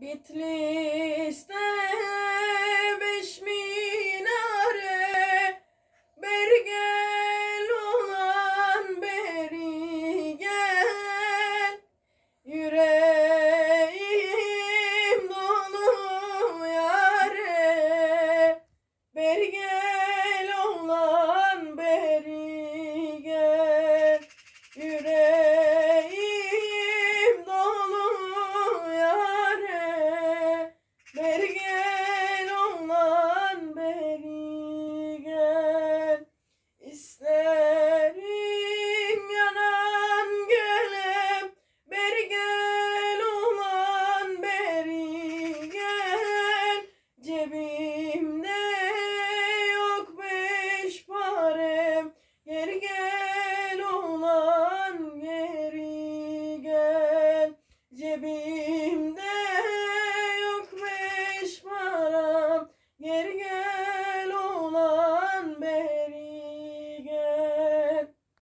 Bitlis'te beş minare beri gel olan beri gel. Yüreğim dolu yare beri Rabbim